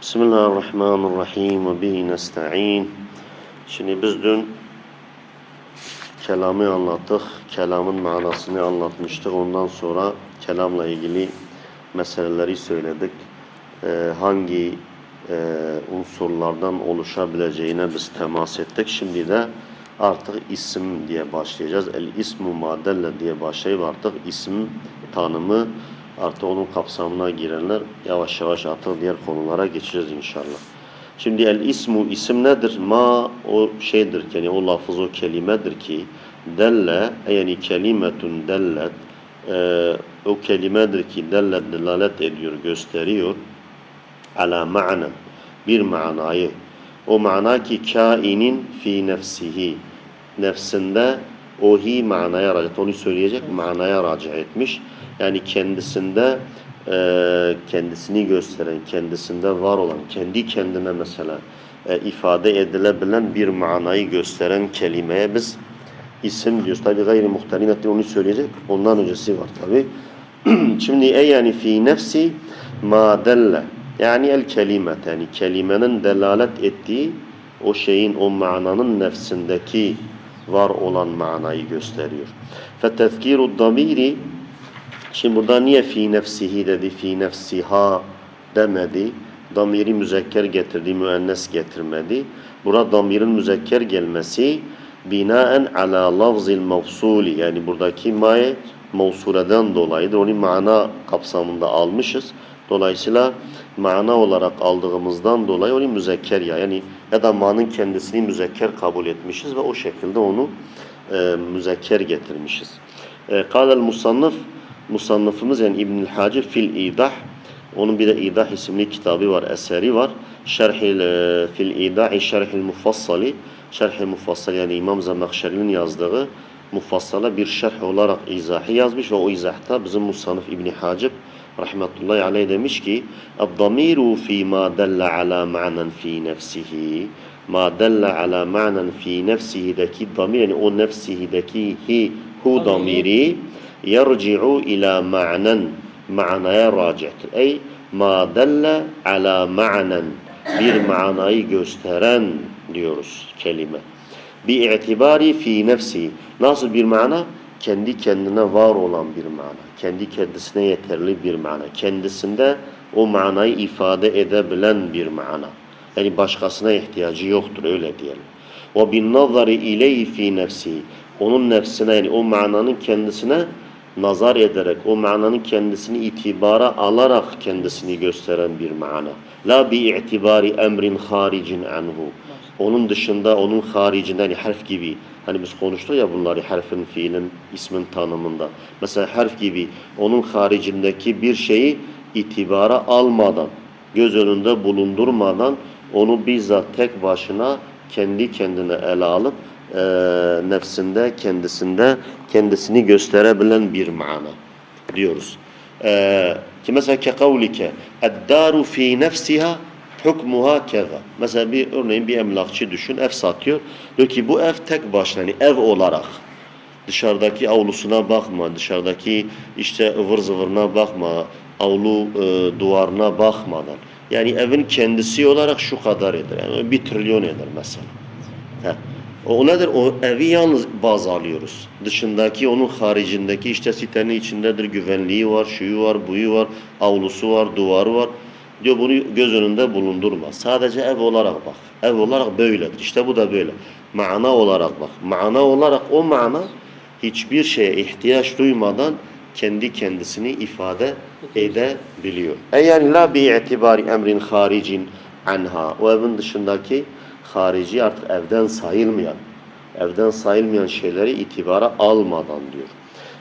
Bismillahirrahmanirrahim ve bihi nesta'in. Şimdi biz dün kelamı anlattık. Kelamın manasını anlatmıştık. Ondan sonra kelamla ilgili meseleleri söyledik. Ee, hangi e, unsurlardan oluşabileceğine biz temas ettik. Şimdi de artık isim diye başlayacağız. El ismu madelle diye başlayıp artık isim tanımı artık onun kapsamına girenler yavaş yavaş artık diğer konulara geçeceğiz inşallah. Şimdi el ismu isim nedir? Ma o şeydir yani o lafız o kelimedir ki delle yani kelimetun dellet e, o kelimedir ki dellet delalet ediyor gösteriyor ala ma'na bir manayı o mana ki kainin fi nefsihi nefsinde ohi manaya raci onu söyleyecek manaya raci etmiş yani kendisinde e, kendisini gösteren kendisinde var olan kendi kendine mesela e, ifade edilebilen bir manayı gösteren kelimeye biz isim diyoruz. Tabi gayri muhtarinattir onu söyleyecek. Ondan öncesi var tabi. Şimdi e yani fi nefsi ma delle yani el kelimet yani kelimenin delalet ettiği o şeyin o mananın nefsindeki var olan manayı gösteriyor. Fetezkiru damiri Şimdi burada niye fi nefsihi dedi, fi nefsiha demedi. Damiri müzekker getirdi, müennes getirmedi. Burada damirin müzekker gelmesi binaen ala lafzil mevsuli yani buradaki maye mevsuleden dolayıdır. Onu mana kapsamında almışız. Dolayısıyla mana olarak aldığımızdan dolayı onu müzekker ya yani ya da manın kendisini müzekker kabul etmişiz ve o şekilde onu e, müzekker getirmişiz. E, Kâlel musannıf yani İbnül Hacı fil İdah onun bir de İdah isimli kitabı var, eseri var. Şerhil e, fil İdah şerhil mufassali şerhil mufassal yani İmam Zemahşeri'nin yazdığı mufassala bir şerh olarak izahı yazmış ve o izahta bizim musannıf İbni Hacib rahmetullahi aleyh demiş ki "Ad-damiru fi ma dalla ala ma'nan fi nefsihi" ma dalla ala ma'nan fi nefsihi'deki damir yani o nefsihi'deki hi hu damiri yerci'u ila ma'nen manaya racihtir. Ey ma dalla ala ma'nen bir manayı gösteren diyoruz kelime. Bi itibari fi nefsi. Nasıl bir mana? Kendi kendine var olan bir mana. Kendi kendisine yeterli bir mana. Kendisinde o manayı ifade edebilen bir mana. Yani başkasına ihtiyacı yoktur öyle diyelim. Ve bin nazari ileyhi fi nefsi. Onun nefsine yani o mananın kendisine nazar ederek o mananın kendisini itibara alarak kendisini gösteren bir mana. La bi itibari emrin haricin anhu. Onun dışında onun haricinde hani harf gibi hani biz konuştuk ya bunları harfin fiilin ismin tanımında. Mesela harf gibi onun haricindeki bir şeyi itibara almadan göz önünde bulundurmadan onu bizzat tek başına kendi kendine ele alıp e, nefsinde, kendisinde kendisini gösterebilen bir mana diyoruz. E, ki mesela ke kavlike eddaru fi nefsiha hukmuha keza. Mesela bir örneğin bir emlakçı düşün, ev satıyor. Diyor ki bu ev tek başına, yani ev olarak dışarıdaki avlusuna bakma, dışarıdaki işte ıvır zıvırına bakma, avlu e, duvarına bakmadan. Yani evin kendisi olarak şu kadar eder. Yani bir trilyon eder mesela. Heh. O nedir? O evi yalnız baz alıyoruz. Dışındaki onun haricindeki işte sitenin içindedir. Güvenliği var, şuyu var, buyu var, avlusu var, duvarı var. Diyor bunu göz önünde bulundurma. Sadece ev olarak bak. Ev olarak böyledir. İşte bu da böyle. Mana olarak bak. Mana olarak o mana hiçbir şeye ihtiyaç duymadan kendi kendisini ifade edebiliyor. E yani la bi itibari emrin haricin anha. O evin dışındaki harici artık evden sayılmayan, evden sayılmayan şeyleri itibara almadan diyor.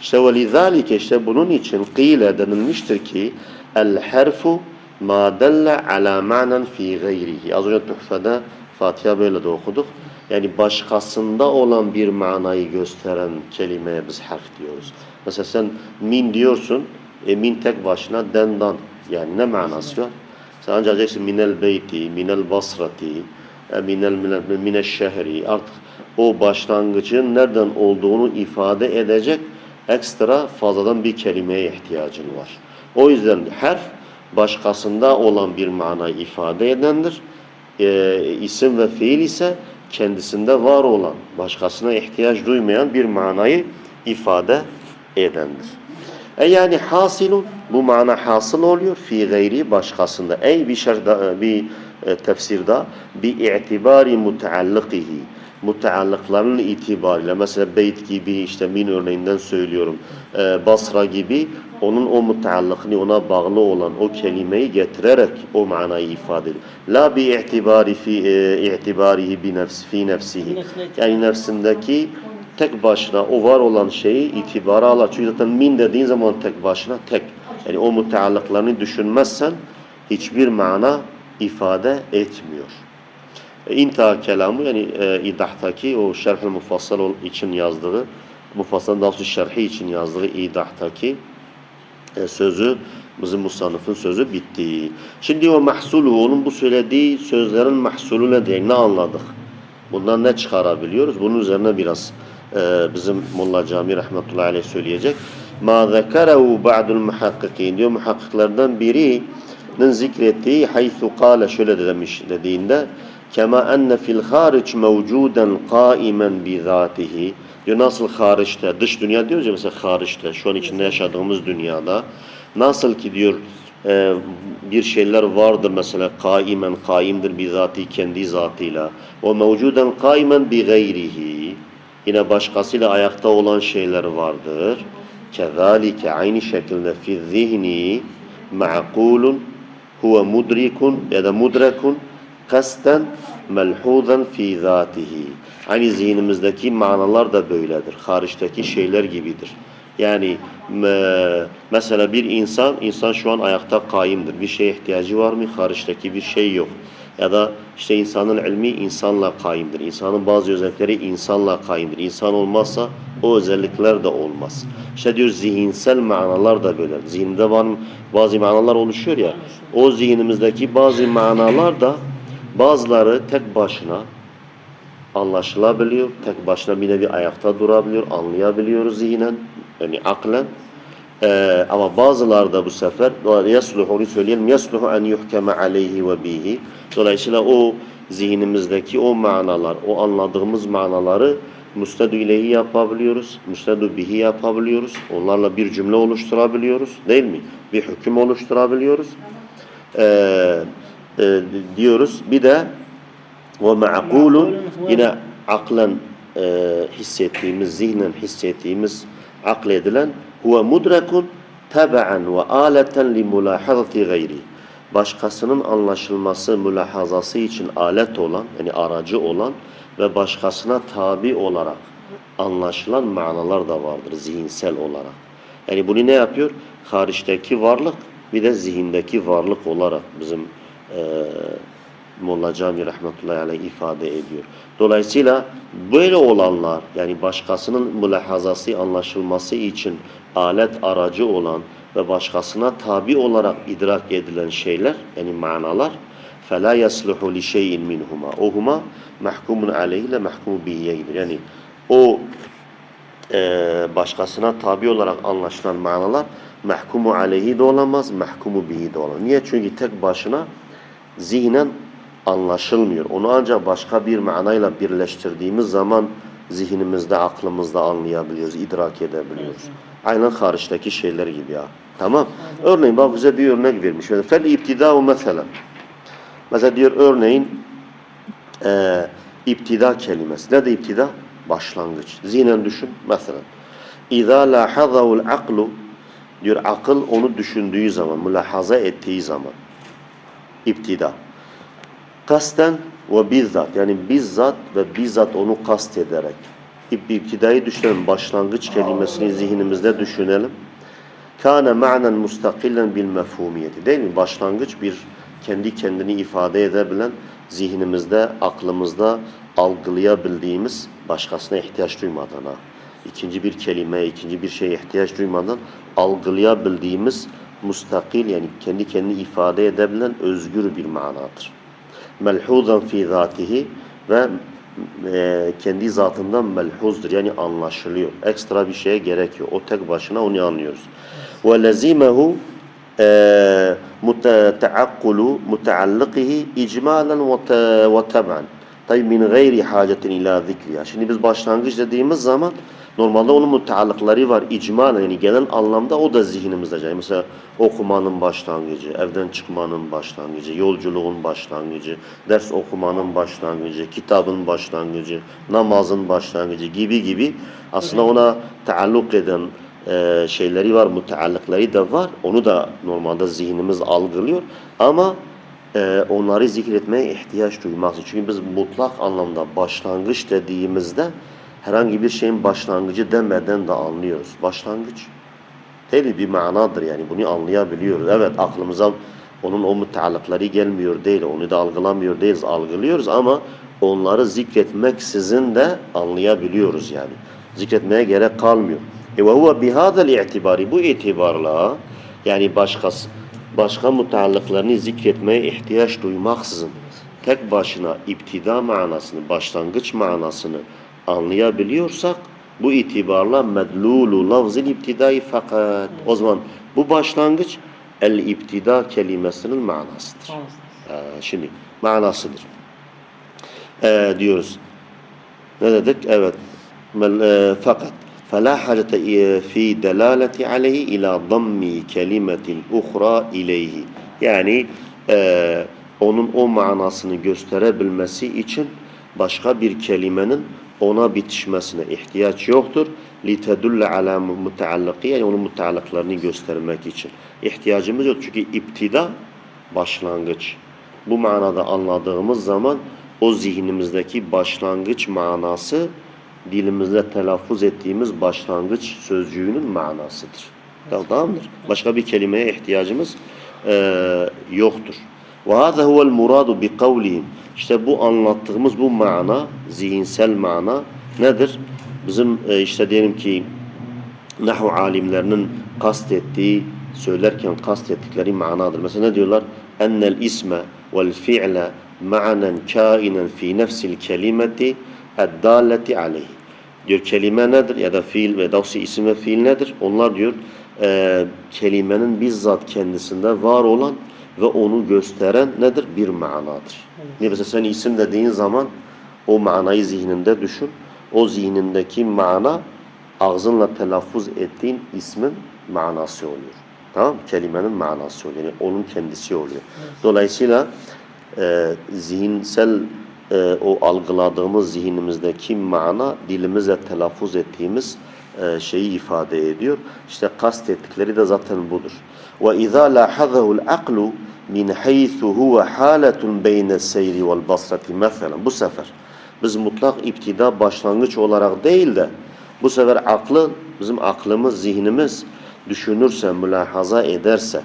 İşte velizalike işte bunun için kıyle denilmiştir ki el harfu ma dalla ala ma'nan fi gayrihi. Az önce tuhfede Fatiha böyle de okuduk. Yani başkasında olan bir manayı gösteren kelimeye biz harf diyoruz. Mesela sen min diyorsun, e, min tek başına dendan. Yani ne manası var? Sen ancak diyeceksin minel beyti, minel basrati, e, minel, minel, minel şehri. Artık o başlangıcın nereden olduğunu ifade edecek ekstra fazladan bir kelimeye ihtiyacın var. O yüzden harf başkasında olan bir manayı ifade edendir. E, isim ve fiil ise kendisinde var olan, başkasına ihtiyaç duymayan bir manayı ifade edendir. E yani hasilun bu mana hasıl oluyor fi gayri başkasında. Ey bir şerda, bir e, tefsirde bi itibari mutaallikihi mutaallıklarının itibariyle mesela beyt gibi işte min örneğinden söylüyorum e, Basra gibi onun o mutaallıkını ona bağlı olan o kelimeyi getirerek o manayı ifade ediyor. La bi itibari fi e, itibarihi bi nefsi fi nefsihi. Yani nefsindeki tek başına o var olan şeyi itibara alır. Çünkü zaten min dediğin zaman tek başına tek. Yani o mutaallıklarını düşünmezsen hiçbir mana ifade etmiyor. İnta kelamı yani e, idahtaki o şerh-ı mufassal için yazdığı mufassal daha doğrusu şerhi için yazdığı idahtaki e, sözü bizim musannıfın sözü bitti. Şimdi o mahsulu onun bu söylediği sözlerin mahsulü nedir? Ne anladık? Bundan ne çıkarabiliyoruz? Bunun üzerine biraz e, bizim Molla Cami rahmetullahi aleyh söyleyecek. Ma zekerehu ba'dul muhakkikin diyor muhakkiklerden birinin zikrettiği haythu kâle şöyle de demiş dediğinde kema enne fil hariç mevcuden kaimen bi zatihi. Diyor nasıl hariçte dış dünya diyoruz ya mesela hariçte şu an içinde yaşadığımız dünyada nasıl ki diyor e, bir şeyler vardır mesela kaimen kaimdir bizati kendi zatıyla. O mevcuden kaimen bi gayrihi. Yine başkasıyla ayakta olan şeyler vardır. Kezalike aynı şekilde fi zihni ma'kulun huve mudrikun ya da mudrekun kasten melhuzan fi zatihi aynı zihnimizdeki manalar da böyledir hariçteki şeyler gibidir yani me- mesela bir insan, insan şu an ayakta kaimdir. Bir şeye ihtiyacı var mı? Hariçteki bir şey yok. Ya da işte insanın ilmi insanla kaimdir. İnsanın bazı özellikleri insanla kaimdir. İnsan olmazsa o özellikler de olmaz. İşte diyor zihinsel manalar da böyle. Zihinde bazı manalar oluşuyor ya. O zihnimizdeki bazı manalar da bazıları tek başına anlaşılabiliyor. Tek başına bir nevi ayakta durabiliyor, anlayabiliyoruz zihnen, yani aklen. Ee, ama bazıları da bu sefer yasluhu onu söyleyelim yasluhu en yuhkeme aleyhi ve bihi. Dolayısıyla o zihnimizdeki o manalar, o anladığımız manaları müstedü ilehi yapabiliyoruz, müstedü bihi yapabiliyoruz. Onlarla bir cümle oluşturabiliyoruz, değil mi? Bir hüküm oluşturabiliyoruz. Ee, e, diyoruz. Bir de ve ma'kulun yine aklen e, hissettiğimiz, zihnen hissettiğimiz, akledilen huve mudrekun tebe'en ve aleten li mulahazati gayri. Başkasının anlaşılması, mülahazası için alet olan, yani aracı olan ve başkasına tabi olarak anlaşılan manalar da vardır zihinsel olarak. Yani bunu ne yapıyor? Hariçteki varlık bir de zihindeki varlık olarak bizim e, Molla Cami rahmetullahi aleyh ifade ediyor. Dolayısıyla böyle olanlar yani başkasının mülahazası anlaşılması için alet aracı olan ve başkasına tabi olarak idrak edilen şeyler yani manalar فَلَا يَصْلُحُ لِشَيْءٍ مِنْهُمَا O huma mahkumun aleyhi ile mahkumu bihiye gibidir. Yani o e, başkasına tabi olarak anlaşılan manalar mahkumu aleyhi de olamaz, mahkumu bihi de olamaz. Niye? Çünkü tek başına zihnen anlaşılmıyor. Onu ancak başka bir manayla birleştirdiğimiz zaman zihnimizde, aklımızda anlayabiliyoruz, idrak edebiliyoruz. Aynen hariçteki şeyler gibi ya. Tamam. Örneğin bak bize bir örnek vermiş. Fel iptida'u mesela. Mesela diyor örneğin e, iptida kelimesi. Ne de iptida? Başlangıç. Zihnen düşün. Mesela. İza lahazahul aklu diyor akıl onu düşündüğü zaman, mülahaza ettiği zaman. İptida. Kasten ve bizzat yani bizzat ve bizzat onu kast ederek. İptidayı düşünelim. Başlangıç kelimesini zihnimizde düşünelim. Kâne ma'nen mustakillen bil mefhumiyeti. Değil mi? Başlangıç bir kendi kendini ifade edebilen zihnimizde, aklımızda algılayabildiğimiz başkasına ihtiyaç duymadan ha. İkinci bir kelimeye, ikinci bir şeye ihtiyaç duymadan algılayabildiğimiz mustakil yani kendi kendini ifade edebilen özgür bir manadır. Melhuzan fi zatihi ve e, kendi zatından melhuzdur yani anlaşılıyor. Ekstra bir şeye gerek yok. O tek başına onu anlıyoruz. Ve lezimehu ve te- ve teb'an. Tabi min gayri hacetin ila zikriya. Şimdi biz başlangıç dediğimiz zaman normalde onun müteallıkları var icmalen yani genel anlamda o da zihnimizde. Yani mesela okumanın başlangıcı, evden çıkmanın başlangıcı, yolculuğun başlangıcı, ders okumanın başlangıcı, kitabın başlangıcı, namazın başlangıcı gibi gibi aslında ona taalluk eden e, şeyleri var, müteallıkları da var. Onu da normalde zihnimiz algılıyor ama e, onları zikretmeye ihtiyaç duymaz. Çünkü biz mutlak anlamda başlangıç dediğimizde herhangi bir şeyin başlangıcı demeden de anlıyoruz. Başlangıç değil bir manadır yani bunu anlayabiliyoruz. Evet aklımıza onun o müteallıkları gelmiyor değil, onu da algılamıyor değiliz, algılıyoruz ama onları zikretmek sizin de anlayabiliyoruz yani. Zikretmeye gerek kalmıyor. E ve huve bihadel itibari bu itibarla yani başkası başka müteallıklarını zikretmeye ihtiyaç duymaksızın tek başına iptida manasını, başlangıç manasını anlayabiliyorsak bu itibarla medlulu lafzil iptidai fakat o zaman bu başlangıç el iptida kelimesinin manasıdır. Ee, şimdi manasıdır. Ee, diyoruz. Ne dedik? Evet. Mel, e, fakat فلا حاجة في دلالة عليه إلى ضم كلمة أخرى إليه. Yani e, onun o manasını gösterebilmesi için başka bir kelimenin ona bitişmesine ihtiyaç yoktur. لِتَدُلَّ عَلَى مُتَعَلَّقِيَ Yani onun müteallıklarını göstermek için. İhtiyacımız yok çünkü iptida başlangıç. Bu manada anladığımız zaman o zihnimizdeki başlangıç manası dilimizde telaffuz ettiğimiz başlangıç sözcüğünün manasıdır. Tamam- Tamamdır. Başka bir kelimeye ihtiyacımız eee, yoktur. Ve hâzâ huvel muradu bi kavlihim. İşte bu anlattığımız bu mana, zihinsel mana nedir? Bizim e, işte diyelim ki nahu alimlerinin kastettiği, söylerken kastettikleri manadır. Mesela ne diyorlar? Ennel isme vel fi'le ma'nen kainen fi nefsil kelimeti eddalleti aleyhi. Diyor kelime nedir ya da fiil ve davsi isim ve fiil nedir? Onlar diyor e, kelimenin bizzat kendisinde var olan ve onu gösteren nedir? Bir manadır. Ne mesela sen isim dediğin zaman o manayı zihninde düşün. O zihnindeki mana ağzınla telaffuz ettiğin ismin manası oluyor. Tamam? Kelimenin manası oluyor. Yani onun kendisi oluyor. Dolayısıyla e, zihinsel e, o algıladığımız zihnimizdeki mana dilimizle telaffuz ettiğimiz şeyi ifade ediyor. İşte kastettikleri de zaten budur. Ve izâ lâhazahul aklu min haythu huve hâletun beyne seyri vel basrati mesela bu sefer biz mutlak iptida başlangıç olarak değil de bu sefer aklı bizim aklımız zihnimiz düşünürse mülahaza ederse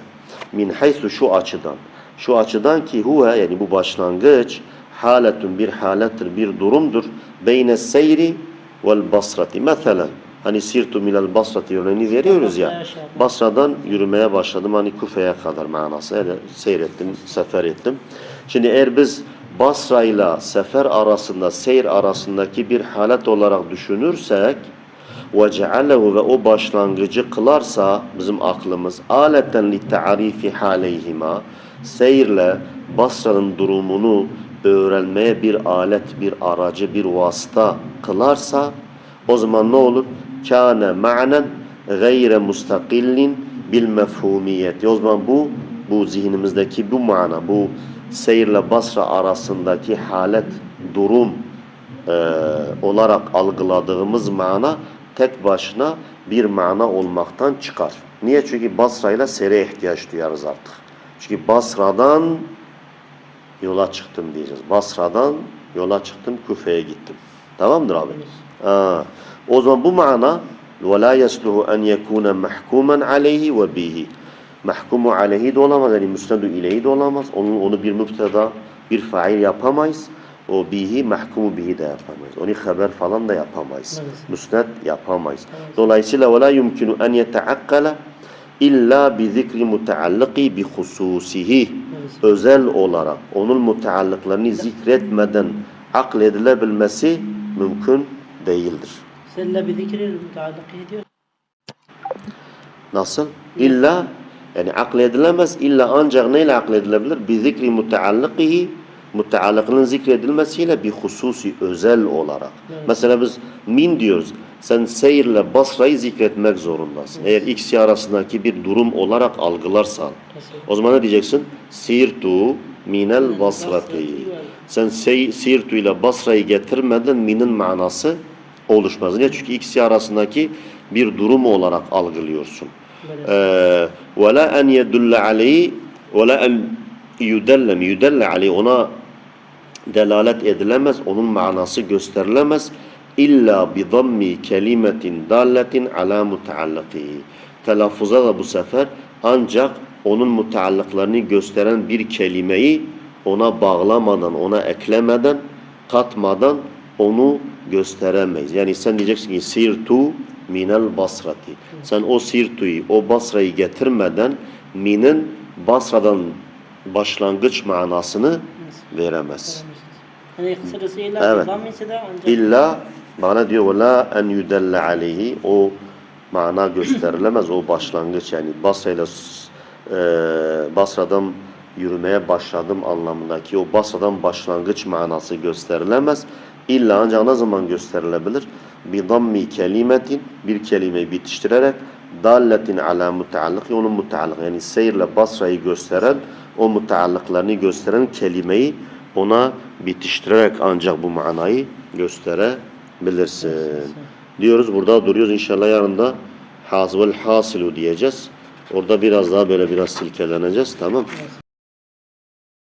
min haythu şu açıdan şu açıdan ki huve yani bu başlangıç haletun bir halettir bir durumdur beyne seyri vel basrati mesela hani sirtu minel basrati örneğini veriyoruz ya. Basra'dan yürümeye başladım. Hani Kufe'ye kadar manası. Öyle seyrettim sefer ettim. Şimdi eğer biz Basra ile sefer arasında seyir arasındaki bir halet olarak düşünürsek ve cealehu ve o başlangıcı kılarsa bizim aklımız aleten li ta'rifi haleyhima seyirle Basra'nın durumunu öğrenmeye bir alet, bir aracı, bir vasıta kılarsa o zaman ne olur? Kâne ma'nen gayre mustakillin bil mefhumiyeti. O zaman bu bu zihnimizdeki bu mana, bu seyirle Basra arasındaki halet, durum e, olarak algıladığımız mana tek başına bir mana olmaktan çıkar. Niye? Çünkü Basra ile seyre ihtiyaç duyarız artık. Çünkü Basra'dan yola çıktım diyeceğiz. Basra'dan yola çıktım, Küfe'ye gittim. Tamamdır abi? Ha. O zaman bu mana وَلَا يَسْلُهُ أَنْ يَكُونَ مَحْكُومًا عَلَيْهِ وَبِهِ Mahkumu aleyhi de olamaz, yani müsnedu ileyhi de olamaz. Onu, onu bir müpteda, bir fail yapamayız. O bihi, mahkumu bihi de yapamayız. Onu haber falan da yapamayız. Evet. Müsned yapamayız. Dolayısıyla وَلَا يُمْكِنُ أَنْ يَتَعَقَّلَ illa bi zikri mutaallıki bi hususihi Evet. özel olarak onun mutaallıklarını zikretmeden akledilebilmesi mümkün değildir. Selle bi zikril mütealliki diyor. Nasıl? İlla Yani akledilemez illa ancak neyle akledilebilir? Bi zikri muteallikihi müteallıkının zikredilmesiyle bir hususi özel olarak. Evet. Mesela biz min diyoruz. Sen seyirle Basra'yı zikretmek zorundasın. Eğer ikisi arasındaki bir durum olarak algılarsan. O zaman ne diyeceksin? Sirtu minel basrati. Sen sey, Sirtu ile Basra'yı getirmeden minin manası oluşmaz. Niye? Çünkü ikisi arasındaki bir durum olarak algılıyorsun. En yedulle aleyhi ve la en yudelle yudelle aleyhi ona delalet edilemez, onun manası gösterilemez. İlla bi dammi kelimetin dalletin ala mutaallikihi. Telaffuza da bu sefer ancak onun mutaallıklarını gösteren bir kelimeyi ona bağlamadan, ona eklemeden, katmadan onu gösteremeyiz. Yani sen diyeceksin ki sirtu minel basrati. Sen o sirtuyu, o basrayı getirmeden minin Basra'dan başlangıç manasını veremez. Hani Evet. İlla bana diyor la en yudelle aleyhi o mana gösterilemez o başlangıç yani Basra ile e, Basra'dan yürümeye başladım anlamındaki o Basra'dan başlangıç manası gösterilemez. İlla ancak ne zaman gösterilebilir? Bi dammi kelimetin bir kelimeyi bitiştirerek dalletin ala mutaallık onun mutaallık yani seyirle Basra'yı gösteren o mutaallıklarını gösteren kelimeyi ona bitiştirerek ancak bu manayı gösterebilirsin. Diyoruz burada duruyoruz inşallah yarın da hasvel hasilu diyeceğiz. Orada biraz daha böyle biraz silkeleneceğiz tamam.